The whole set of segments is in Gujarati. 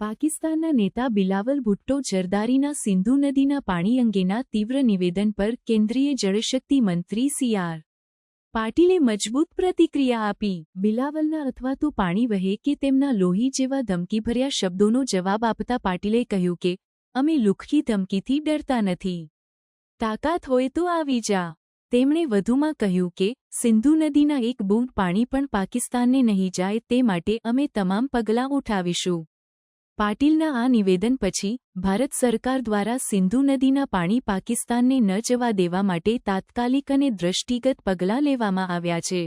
પાકિસ્તાનના નેતા બિલાવલ ભુટ્ટો જરદારીના સિંધુ નદીના પાણી અંગેના તીવ્ર નિવેદન પર કેન્દ્રીય જળશક્તિ મંત્રી સીઆર પાટીલે મજબૂત પ્રતિક્રિયા આપી, બિલાવલના અથવા તો પાણી વહે કે તેમના લોહી જેવા ધમકીભર્યા શબ્દોનો જવાબ આપતા પાટીલે કહ્યું કે, અમે લુખ્ખી ધમકીથી ડરતા નથી. તાકાત હોય તો આવી જા. તેમણે વધુમાં કહ્યું કે, સિંધુ નદીના એક બૂંદ પાણી પણ પાકિસ્તાનને નહીં જાય તે માટે અમે તમામ પગલાં ઉઠાવીશું. પાટીલના આ નિવેદન પછી ભારત સરકાર દ્વારા સિંધુ નદીના પાણી પાકિસ્તાનને ન જવા દેવા માટે તાત્કાલિક અને દ્રષ્ટિગત પગલાં લેવામાં આવ્યા છે.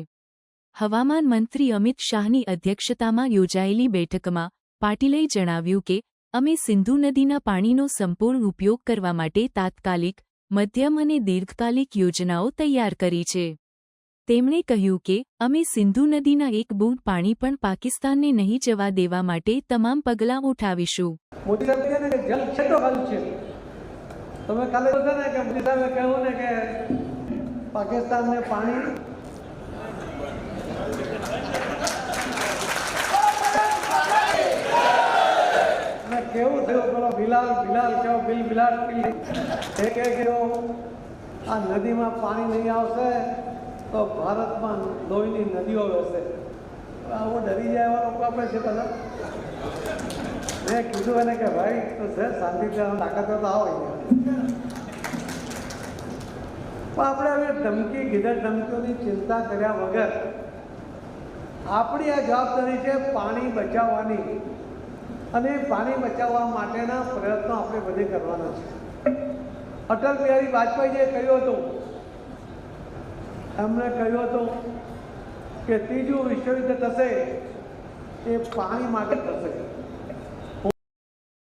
હવામાન મંત્રી અમિત શાહની અધ્યક્ષતામાં યોજાયેલી બેઠકમાં પાટીલે જણાવ્યું કે, અમે સિંધુ નદીના પાણીનો સંપૂર્ણ ઉપયોગ કરવા માટે તાત્કાલિક, મધ્યમ અને દીર્ઘકાલિક યોજનાઓ તૈયાર કરી છે. તેમણે કહ્યું કે, અમે સિંધુ નદીના એક બૂંદ પાણી પણ પાકિસ્તાનને નહીં જવા દેવા માટે તમામ પગલાં ઉઠાવીશું. મોદી સાહેબ કે મોદી સાહેબે કહ્યું ને કે પાકિસ્તાનને પાણી કેવું થયું પેલો બિલાલ બિલાલ કેવો, બિલ, બિલાલ કે આ નદીમાં પાણી નહીં આવશે. તો ભારતમાં લોહીની નદીઓ વહેશે આવો ડરી જાય એવા લોકો આપણે છે બધા. મેં કીધું એને કે, ભાઈ, તો છે શાંતિથી તાકાત તો આવો પણ આપણે હવે ધમકી, ગીધર ધમકીઓની ચિંતા કર્યા વગર આપણી આ જવાબદારી છે પાણી બચાવવાની. અને પાણી બચાવવા માટેના પ્રયત્નો આપણે બધે કરવાના છે. અટલ બિહારી વાજપેયીએ કહ્યું હતું એમણે કહ્યું હતું કે ત્રીજું વિશ્વયુદ્ધ થશે એ પાણી માટે થશે.